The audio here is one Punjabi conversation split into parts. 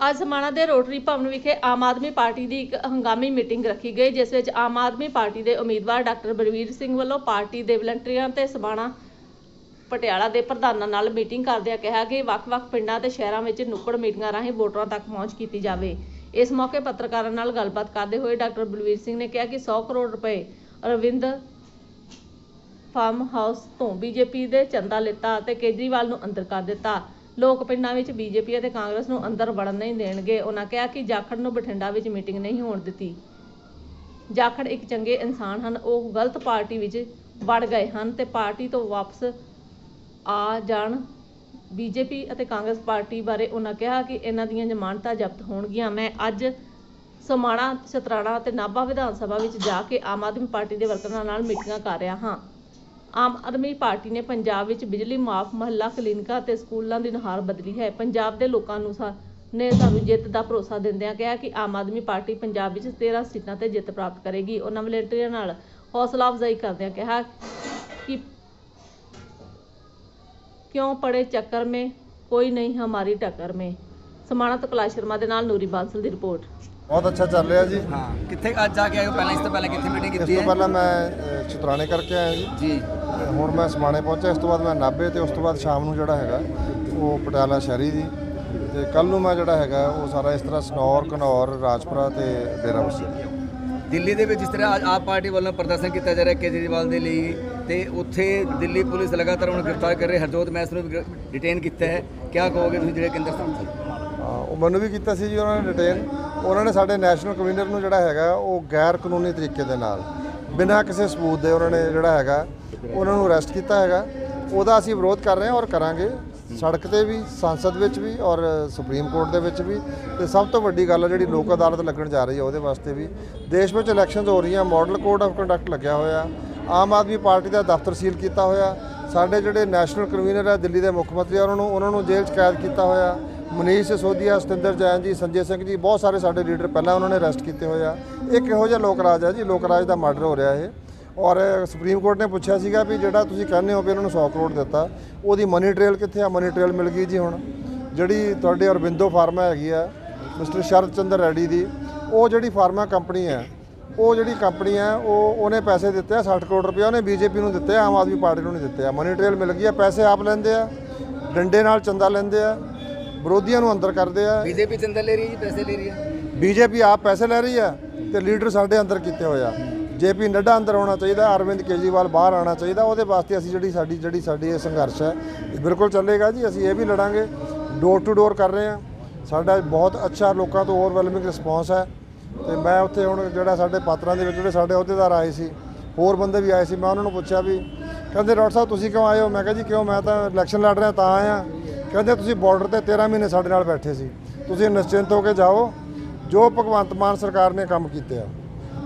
ਅੱਜ ਸਮਾਣਾ ਦੇ ਰੋਟਰੀ ਭਵਨ ਵਿਖੇ ਆਮ ਆਦਮੀ ਪਾਰਟੀ ਦੀ ਇੱਕ ਹੰਗਾਮੀ ਮੀਟਿੰਗ ਰੱਖੀ ਗਈ, ਜਿਸ ਵਿੱਚ ਆਮ ਆਦਮੀ ਪਾਰਟੀ ਦੇ ਉਮੀਦਵਾਰ ਡਾਕਟਰ ਬਲਵੀਰ ਸਿੰਘ ਵੱਲੋਂ ਪਾਰਟੀ ਦੇ ਵਲੰਟੀਅਰਾਂ ਤੇ ਸਮਾਣਾ ਪਟਿਆਲਾ ਦੇ ਪ੍ਰਧਾਨਾਂ ਨਾਲ ਮੀਟਿੰਗ ਕਰਦਿਆਂ ਕਿਹਾ ਕਿ ਵੱਖ-ਵੱਖ ਪਿੰਡਾਂ ਤੇ ਸ਼ਹਿਰਾਂ ਵਿੱਚ ਨੁੱਕੜ ਮੀਟਿੰਗਾਂ ਰਾਹੀਂ ਵੋਟਰਾਂ ਤੱਕ ਪਹੁੰਚ ਕੀਤੀ ਜਾਵੇ। ਇਸ ਮੌਕੇ ਪੱਤਰਕਾਰਾਂ ਨਾਲ ਗੱਲਬਾਤ ਕਰਦੇ ਹੋਏ ਡਾਕਟਰ ਬਲਵੀਰ ਸਿੰਘ ਨੇ ਕਿਹਾ ਕਿ 100 ਕਰੋੜ ਰੁਪਏ ਅਰਵਿੰਦ ਫਾਰਮ ਹਾਊਸ ਤੋਂ ਬੀਜੇਪੀ ਦੇ ਚੰਦਾ ਲਿੱਤਾ ਅਤੇ ਕੇਜਰੀਵਾਲ ਨੂੰ ਅੰਦਰ ਕਰ ਦਿੱਤਾ। ਲੋਕ ਪਿੰਡਾਂ ਵਿੱਚ ਬੀਜੇਪੀ ਅਤੇ ਕਾਂਗਰਸ ਨੂੰ ਅੰਦਰ ਵੜਨ ਨਹੀਂ ਦੇਣਗੇ। ਉਹਨਾਂ ਕਿਹਾ ਕਿ ਜਾਖੜ ਨੂੰ ਬਠਿੰਡਾ ਵਿੱਚ ਮੀਟਿੰਗ ਨਹੀਂ ਹੋਣ ਦਿੱਤੀ। ਜਾਖੜ ਇੱਕ ਚੰਗੇ ਇਨਸਾਨ ਹਨ। ਉਹ ਗਲਤ ਪਾਰਟੀ ਵਿੱਚ ਵੜ ਗਏ ਹਨ ਤੇ ਪਾਰਟੀ ਤੋਂ ਵਾਪਸ ਆ ਜਾਣ। ਬੀਜੇਪੀ ਅਤੇ ਕਾਂਗਰਸ ਪਾਰਟੀ ਬਾਰੇ ਉਹਨਾਂ ਕਿਹਾ ਕਿ ਇਹਨਾਂ ਦੀਆਂ ਜ਼ਮਾਨਤਾਂ ਜ਼ਬਤ ਹੋਣਗੀਆਂ। ਮੈਂ ਅੱਜ ਸਮਾਣਾ ਸ਼ਤਰਾਣਾ ਅਤੇ ਨਾਭਾ ਵਿਧਾਨ ਸਭਾ ਵਿੱਚ ਜਾ ਕੇ ਆਮ ਆਦਮੀ ਪਾਰਟੀ ਦੇ ਵਰਕਰਾਂ ਨਾਲ ਮੀਟਿੰਗਾਂ ਕਰ ਰਿਹਾ ਹਾਂ। ਆਮ ਆਦਮੀ ਪਾਰਟੀ ਨੇ ਪੰਜਾਬ ਵਿੱਚ ਬਿਜਲੀ ਮਾਫ ਮਹੱਲਾ ਕਲੀਨਿਕਾਂ ਅਤੇ ਸਕੂਲਾਂ ਦੀ ਨੁਹਾਰ ਬਦਲੀ ਹੈ। ਪੰਜਾਬ ਦੇ ਲੋਕਾਂ ਨੂੰ ਸਾ ਨੇ ਸਾਨੂੰ ਜਿੱਤ ਦਾ ਭਰੋਸਾ ਦਿੰਦਿਆਂ ਕਿਹਾ ਕਿ ਆਮ ਆਦਮੀ ਪਾਰਟੀ ਪੰਜਾਬ ਵਿੱਚ 13 ਸੀਟਾਂ ਤੇ ਜਿੱਤ ਪ੍ਰਾਪਤ ਕਰੇਗੀ। ਉਹਨਾਂ ਵਲੰਟੀਅਰਾਂ ਨਾਲ ਹੌਸਲਾ ਅਫਜ਼ਾਈ ਕਰਦਿਆਂ ਕਿਹਾ ਕਿ ਕਿਉਂ ਪੜੇ ਚੱਕਰ ਮੇ ਕੋਈ ਨਹੀਂ ਹਮਾਰੀ ਟੱਕਰ ਮੇ ਸਮਾਣਾ ਤੋਂ ਕਲਾ ਸ਼ਰਮਾ ਦੇ ਨਾਲ ਨੂਰੀ ਬਾਂਸਲ ਦੀ ਰਿਪੋਰਟ। ਬਹੁਤ ਅੱਛਾ ਚੱਲ ਰਿਹਾ ਜੀ। ਹਾਂ ਕਿੱਥੇ ਅੱਜ ਜਾ ਕੇ ਆਇਓ ਪਹਿਲਾਂ ਇਸ ਤੋਂ ਪਹਿਲਾਂ ਕਿੱਥੇ ਮੀਟਿੰਗ ਕੀਤੀ ਹੈ? ਪਹਿਲਾਂ ਮੈਂ ਚਿਤਰਾਣੇ ਕਰਕੇ ਆਇਆ ਜੀ। ਜੀ। ਹੁਣ ਮੈਂ ਸਮਾਣੇ ਪਹੁੰਚਿਆ ਇਸ ਤੋਂ ਬਾਅਦ ਮੈਂ ਨਾਭੇ ਤੇ ਉਸ ਤੋਂ ਬਾਅਦ ਸ਼ਾਮ ਨੂੰ ਜਿਹੜਾ ਹੈਗਾ ਉਹ ਪਟਿਆਲਾ ਸ਼ਹਿਰੀ ਦੀ। ਤੇ ਕੱਲ ਨੂੰ ਮੈਂ ਜਿਹੜਾ ਹੈਗਾ ਉਹ ਸਾਰਾ ਇਸ ਤਰ੍ਹਾਂ ਸਨੌਰ ਘਨੌਰ ਰਾਜਪੁਰਾ ਤੇ ਡੇਰਾ ਬਸੀ। ਦਿੱਲੀ ਦੇ ਵਿੱਚ ਜਿਸ ਤਰ੍ਹਾਂ ਅੱਜ ਆਪ ਪਾਰਟੀ ਵੱਲੋਂ ਪ੍ਰਦਰਸ਼ਨ ਕੀਤਾ ਜਾ ਰਿਹਾ ਕੇਜਰੀਵਾਲ ਦੇ ਲਈ ਤੇ ਉੱਥੇ ਦਿੱਲੀ ਪੁਲਿਸ ਲਗਾਤਾਰ ਉਹਨੂੰ ਗ੍ਰਿਫਤਾਰ ਕਰ ਰਹੀ ਹਰਜੋਤ ਮੈਸ ਨੂੰ ਡਿਟੇਨ ਕੀਤਾ ਹੈ। ਕਿਆ ਕਹੋਗੇ ਤੁਸੀਂ ਜਿਹੜੇ ਕੇਂਦਰ ਹਾਂ, ਉਹ ਮੈਨੂੰ ਵੀ ਕੀਤਾ ਸੀ ਜੀ ਉਹਨਾਂ ਨੇ ਡਿਟੇਨ ਉਹਨਾਂ ਨੇ ਸਾਡੇ ਨੈਸ਼ਨਲ ਕਨਵੀਨਰ ਨੂੰ ਜਿਹੜਾ ਹੈਗਾ ਉਹ ਗੈਰ ਕਾਨੂੰਨੀ ਤਰੀਕੇ ਦੇ ਨਾਲ ਬਿਨਾਂ ਕਿਸੇ ਸਬੂਤ ਦੇ ਉਹਨਾਂ ਨੇ ਜਿਹੜਾ ਹੈਗਾ ਉਹਨਾਂ ਨੂੰ ਅਰੈਸਟ ਕੀਤਾ ਹੈਗਾ। ਉਹਦਾ ਅਸੀਂ ਵਿਰੋਧ ਕਰ ਰਹੇ ਹਾਂ ਔਰ ਕਰਾਂਗੇ। ਸੜਕ ਤੇ ਵੀ, ਸੰਸਦ ਵਿੱਚ ਵੀ ਔਰ ਸੁਪਰੀਮ ਕੋਰਟ ਦੇ ਵਿੱਚ ਵੀ। ਤੇ ਸਭ ਤੋਂ ਵੱਡੀ ਗੱਲ ਹੈ ਜਿਹੜੀ ਲੋਕ ਅਦਾਲਤ ਲੱਗਣ ਜਾ ਰਹੀ ਹੈ ਉਹਦੇ ਵਾਸਤੇ ਵੀ। ਦੇਸ਼ ਵਿੱਚ ਇਲੈਕਸ਼ਨਸ ਹੋ ਰਹੀਆਂ ਮਾਡਲ ਕੋਡ ਆਫ ਕੰਡਕਟ ਲੱਗਿਆ ਹੋਇਆ। ਆਮ ਆਦਮੀ ਪਾਰਟੀ ਦਾ ਦਫ਼ਤਰ ਸੀਲ ਕੀਤਾ ਹੋਇਆ। ਸਾਡੇ ਜਿਹੜੇ ਨੈਸ਼ਨਲ ਕਨਵੀਨਰ ਹੈ ਦਿੱਲੀ ਦੇ ਮੁੱਖ ਮੰਤਰੀ ਉਹਨਾਂ ਨੂੰ ਉਹਨਾਂ ਨੂੰ ਜੇਲ੍ਹ 'ਚ ਕੈਦ ਕੀਤਾ ਹੋਇਆ। ਮਨੀਸ਼ ਸਿਸੋਦੀਆ ਸਤਿੰਦਰ ਜੈਨ ਜੀ, ਸੰਜੇ ਸਿੰਘ ਜੀ, ਬਹੁਤ ਸਾਰੇ ਸਾਡੇ ਲੀਡਰ ਪਹਿਲਾਂ ਉਹਨਾਂ ਨੇ ਅਰੈਸਟ ਕੀਤੇ ਹੋਏ ਆ। ਇਹ ਕਿਹੋ ਜਿਹਾ ਲੋਕ ਰਾਜ ਹੈ ਜੀ, ਲੋਕ ਰਾਜ ਦਾ ਮਰਡਰ ਹੋ ਰਿਹਾ ਇਹ। ਔਰ ਸੁਪਰੀਮ ਕੋਰਟ ਨੇ ਪੁੱਛਿਆ ਸੀਗਾ ਵੀ ਜਿਹੜਾ ਤੁਸੀਂ ਕਹਿੰਦੇ ਹੋ ਵੀ ਇਹਨਾਂ ਨੂੰ 100 ਕਰੋੜ ਦਿੱਤਾ ਉਹਦੀ ਮਨੀ ਟ੍ਰੇਲ ਕਿੱਥੇ ਆ? ਮਨੀ ਟ੍ਰੇਲ ਮਿਲ ਗਈ ਜੀ ਹੁਣ। ਜਿਹੜੀ ਤੁਹਾਡੇ ਅਰਬਿੰਦੋ ਫਾਰਮਾ ਹੈਗੀ ਆ ਮਿਸਟਰ ਸ਼ਰਦ ਚੰਦਰ ਰੈਡੀ ਦੀ ਉਹ ਜਿਹੜੀ ਫਾਰਮਾ ਕੰਪਨੀ ਹੈ ਉਹ ਜਿਹੜੀ ਕੰਪਨੀ ਹੈ ਉਹ ਉਹਨੇ ਪੈਸੇ ਦਿੱਤੇ ਆ 60 ਕਰੋੜ ਰੁਪਏ ਉਹਨੇ ਬੀਜੇਪੀ ਨੂੰ ਦਿੱਤੇ ਆ ਆਮ ਆਦਮੀ ਪਾਰਟੀ ਨੂੰ ਨਹੀਂ ਦਿੱਤੇ ਆ। ਮਨੀ ਟ੍ਰੇਲ ਮਿਲ ਗਈ ਆ ਪੈਸੇ ਆਪ ਲੈਂਦੇ ਆ ਡੰਡੇ ਨਾਲ ਚੰਦਾ ਲੈਂਦੇ ਆ ਵਿਰੋਧੀਆਂ ਨੂੰ ਅੰਦਰ ਕਰਦੇ ਆ। ਬੀਜੇਪੀ ਚੰਦਾ ਲੈ ਰਹੀ ਹੈ ਜੀ ਪੈਸੇ ਲੈ ਰਹੀ ਹੈ? ਬੀਜੇਪੀ ਆਪ ਪੈਸੇ ਲੈ ਰਹੀ ਆ ਤੇ ਲੀਡਰ ਸਾਡੇ ਅੰਦਰ ਕੀਤੇ ਹੋਇਆ ਜੇਪੀ ਨੱਡਾ ਅੰਦਰ ਆਉਣਾ ਚਾਹੀਦਾ, ਅਰਵਿੰਦ ਕੇਜਰੀਵਾਲ ਬਾਹਰ ਆਉਣਾ ਚਾਹੀਦਾ, ਉਹਦੇ ਵਾਸਤੇ ਅਸੀਂ ਜਿਹੜੀ ਸਾਡੀ ਜਿਹੜੀ ਸਾਡੀ ਇਹ ਸੰਘਰਸ਼ ਹੈ, ਇਹ ਬਿਲਕੁਲ ਚੱਲੇਗਾ ਜੀ, ਅਸੀਂ ਇਹ ਵੀ ਲੜਾਂਗੇ ਡੋਰ ਟੂ ਡੋਰ ਕਰ ਰਹੇ ਹਾਂ। ਸਾਡਾ ਬਹੁਤ ਅੱਛਾ ਲੋਕਾਂ ਤੋਂ ਓਵਰਵੈਲਮਿੰਗ ਰਿਸਪੌਂਸ ਹੈ। ਤੇ ਮੈਂ ਉੱਥੇ ਹੁਣ ਜਿਹੜਾ ਸਾਡੇ ਪਾਤਰਾਂ ਦੇ ਵਿੱਚ, ਜਿਹੜੇ ਸਾਡੇ ਅਹੁਦੇਦਾਰ ਆਏ ਸੀ, ਹੋਰ ਬੰਦੇ ਵੀ ਆਏ ਸੀ, ਮੈਂ ਉਹਨਾਂ ਨੂੰ ਪੁੱਛਿਆ ਵੀ, ਕਹਿੰਦੇ ਡਾਕਟਰ ਸਾਹਿਬ, ਤੁਸੀਂ ਕਿਉਂ ਆਏ ਹੋ? ਮੈਂ ਕਿਹਾ ਜੀ, ਕਿਉਂ ਮੈਂ ਤਾਂ ਇਲੈਕਸ਼ਨ ਲੜ ਰਿਹਾ, ਤਾਂ ਆਇਆ। ਕਹਿੰਦੇ ਤੁਸੀਂ ਬਾਰਡਰ ਤੇ 13 ਮਹੀਨੇ ਸਾਡੇ ਨਾਲ ਬੈਠੇ ਸੀ। ਤੁਸੀਂ ਨਿਸ਼ਚਿੰਤ ਹੋ ਕੇ ਜਾਓ। ਜੋ ਭਗਵੰਤ ਮਾਨ ਸਰਕਾਰ ਨੇ ਕੰਮ ਕੀਤੇ ਆ।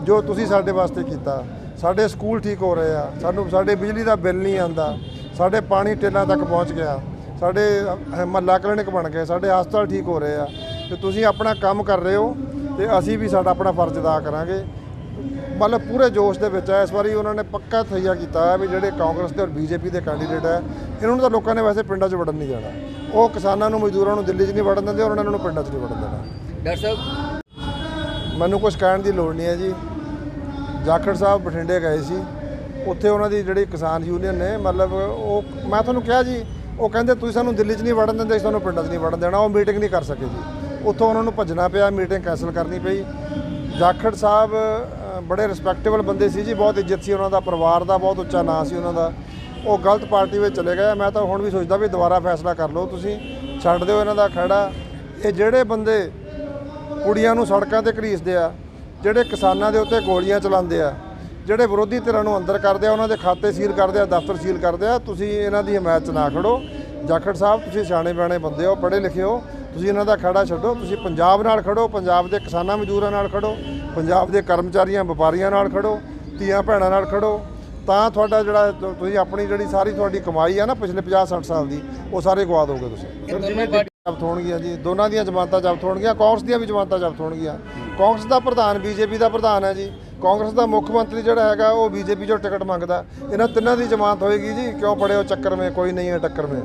ਜੋ ਤੁਸੀਂ ਸਾਡੇ ਵਾਸਤੇ ਕੀਤਾ ਸਾਡੇ ਸਕੂਲ ਠੀਕ ਹੋ ਰਹੇ ਆ ਸਾਨੂੰ ਸਾਡੇ ਬਿਜਲੀ ਦਾ ਬਿੱਲ ਨਹੀਂ ਆਂਦਾ ਸਾਡੇ ਪਾਣੀ ਟੇਲਾਂ ਤੱਕ ਪਹੁੰਚ ਗਿਆ ਸਾਡੇ ਮਹੱਲਾ ਕਲੀਨਿਕ ਬਣ ਗਏ ਸਾਡੇ ਹਸਪਤਾਲ ਠੀਕ ਹੋ ਰਹੇ ਆ ਤੇ ਤੁਸੀਂ ਆਪਣਾ ਕੰਮ ਕਰ ਰਹੇ ਹੋ ਤੇ ਅਸੀਂ ਵੀ ਸਾਡਾ ਆਪਣਾ ਫਰਜ਼ ਅਦਾ ਕਰਾਂਗੇ। ਮਤਲਬ ਪੂਰੇ ਜੋਸ਼ ਦੇ ਵਿੱਚ ਹੈ ਇਸ ਵਾਰੀ ਉਹਨਾਂ ਨੇ ਪੱਕਾ ਤਈਆ ਕੀਤਾ ਹੈ ਵੀ ਜਿਹੜੇ ਕਾਂਗਰਸ ਦੇ ਔਰ ਬੀਜੇਪੀ ਦੇ ਕੈਂਡੀਡੇਟ ਹੈ ਇਹਨਾਂ ਨੂੰ ਤਾਂ ਲੋਕਾਂ ਨੇ ਵੈਸੇ ਪਿੰਡਾਂ 'ਚ ਵੜਨ ਨਹੀਂ ਜਾਣਾ ਉਹ ਕਿਸਾਨਾਂ ਨੂੰ ਮਜ਼ਦੂਰਾਂ ਨੂੰ ਦਿੱਲੀ 'ਚ ਨਹੀਂ ਵੜਨ ਦਿੰਦੇ ਔਰ ਉਹਨਾਂ ਨੂੰ ਪਿੰਡਾਂ 'ਚ ਨਹੀਂ ਵੜਨ ਦੇਣਾ। ਡਾਕਟਰ ਸਾਹਿਬ? ਮੈਨੂੰ ਕੁਝ ਕਹਿਣ ਦੀ ਲੋੜ ਨਹੀਂ ਹੈ ਜੀ। ਜਾਖੜ ਸਾਹਿਬ ਬਠਿੰਡੇ ਗਏ ਸੀ। ਉੱਥੇ ਉਹਨਾਂ ਦੀ ਜਿਹੜੀ ਕਿਸਾਨ ਯੂਨੀਅਨ ਨੇ, ਮਤਲਬ ਉਹ, ਮੈਂ ਤੁਹਾਨੂੰ ਕਿਹਾ ਜੀ, ਉਹ ਕਹਿੰਦੇ ਤੁਸੀਂ ਸਾਨੂੰ ਦਿੱਲੀ 'ਚ ਨਹੀਂ ਵੜਨ ਦਿੰਦੇ, ਅਸੀਂ ਤੁਹਾਨੂੰ ਪਿੰਡਾਂ 'ਚ ਨਹੀਂ ਵੜਨ ਦੇਣਾ, ਉਹ ਮੀਟਿੰਗ ਨਹੀਂ ਕਰ ਸਕੇ ਜੀ। ਉੱਥੋਂ ਉਹਨਾਂ ਨੂੰ ਭੱਜਣਾ ਪਿਆ ਮੀਟਿੰਗ ਕੈਨਸਲ ਕਰਨੀ ਪਈ। ਜਾਖੜ ਸਾਹਿਬ ਬੜੇ ਰਿਸਪੈਕਟੇਬਲ ਬੰਦੇ ਸੀ ਜੀ, ਬਹੁਤ ਇੱਜ਼ਤ ਸੀ ਉਹਨਾਂ ਦਾ, ਪਰਿਵਾਰ ਦਾ, ਬਹੁਤ ਉੱਚਾ ਨਾਂ ਸੀ ਉਹਨਾਂ ਦਾ। ਉਹ ਗਲਤ ਪਾਰਟੀ ਵਿੱਚ ਚਲੇ ਗਏ। ਮੈਂ ਤਾਂ ਹੁਣ ਵੀ ਸੋਚਦਾ ਵੀ ਦੁਬਾਰਾ ਫੈਸਲਾ ਕਰ ਲਓ ਤੁਸੀਂ, ਛੱਡ ਦਿਓ ਇਹਨਾਂ ਦਾ ਖੜਾ। ਇਹ ਜਿਹੜੇ ਬੰਦੇ ਕੁੜੀਆਂ ਨੂੰ ਸੜਕਾਂ ਤੇ ਘਰੀਸਦੇ ਆ ਜਿਹੜੇ ਕਿਸਾਨਾਂ ਦੇ ਉੱਤੇ ਗੋਲੀਆਂ ਚਲਾਉਂਦੇ ਆ ਜਿਹੜੇ ਵਿਰੋਧੀ ਧਿਰਾਂ ਨੂੰ ਅੰਦਰ ਕਰਦੇ ਆ ਉਹਨਾਂ ਦੇ ਖਾਤੇ ਸੀਲ ਕਰਦੇ ਆ ਦਫ਼ਤਰ ਸੀਲ ਕਰਦੇ ਆ ਤੁਸੀਂ ਇਹਨਾਂ ਦੀ ਹਮਾਇਤ 'ਚ ਨਾ ਖੜੋ। ਜਾਖੜ ਸਾਹਿਬ ਤੁਸੀਂ ਸਿਆਣੇ ਬਿਆਣੇ ਬੰਦੇ ਹੋ ਪੜ੍ਹੇ ਲਿਖੇ ਹੋ ਤੁਸੀਂ ਇਹਨਾਂ ਦਾ ਖੜਾ ਛੱਡੋ ਤੁਸੀਂ ਪੰਜਾਬ ਨਾਲ ਖੜੋ ਪੰਜਾਬ ਦੇ ਕਿਸਾਨਾਂ ਮਜ਼ਦੂਰਾਂ ਨਾਲ ਖੜੋ ਪੰਜਾਬ ਦੇ ਕਰਮਚਾਰੀਆਂ ਵਪਾਰੀਆਂ ਨਾਲ ਖੜੋ ਧੀਆਂ ਭੈਣਾਂ ਨਾਲ ਖੜੋ। ਤਾਂ ਤੁਹਾਡਾ ਜਿਹੜਾ ਤੁਸੀਂ ਆਪਣੀ ਜਿਹੜੀ ਸਾਰੀ ਤੁਹਾਡੀ ਕਮਾਈ ਆ ਨਾ ਪਿਛਲੇ 50 60 ਸਾਲ ਦੀ ਉਹ ਸਾਰੇ ਗਵਾ ਦੋਗੇ ਤੁਸੀਂ। ਜ਼ਬਤ ਹੋਣਗੀਆਂ ਜੀ। ਦੋਨਾਂ ਦੀਆਂ ਜ਼ਮਾਨਤਾਂ ਜ਼ਬਤ ਹੋਣਗੀਆਂ, ਕਾਂਗਰਸ ਦੀਆਂ ਵੀ ਜ਼ਮਾਨਤਾਂ ਜ਼ਬਤ ਹੋਣਗੀਆਂ। ਕਾਂਗਰਸ ਦਾ ਪ੍ਰਧਾਨ, ਬੀਜੇਪੀ ਦਾ ਪ੍ਰਧਾਨ ਹੈ ਜੀ। ਕਾਂਗਰਸ ਦਾ ਮੁੱਖ ਮੰਤਰੀ ਜਿਹੜਾ ਹੈਗਾ, ਉਹ ਬੀਜੇਪੀ ਚੋਂ ਟਿਕਟ ਮੰਗਦਾ। ਇਹਨਾਂ ਤਿੰਨਾਂ ਦੀ ਜ਼ਮਾਨਤ ਹੋਏਗੀ ਜੀ। ਕਿਉਂ ਪੜੇ ਚੱਕਰ ਮੇ, ਕੋਈ ਨਹੀਂ ਹੈ ਟੱਕਰ ਮੇ।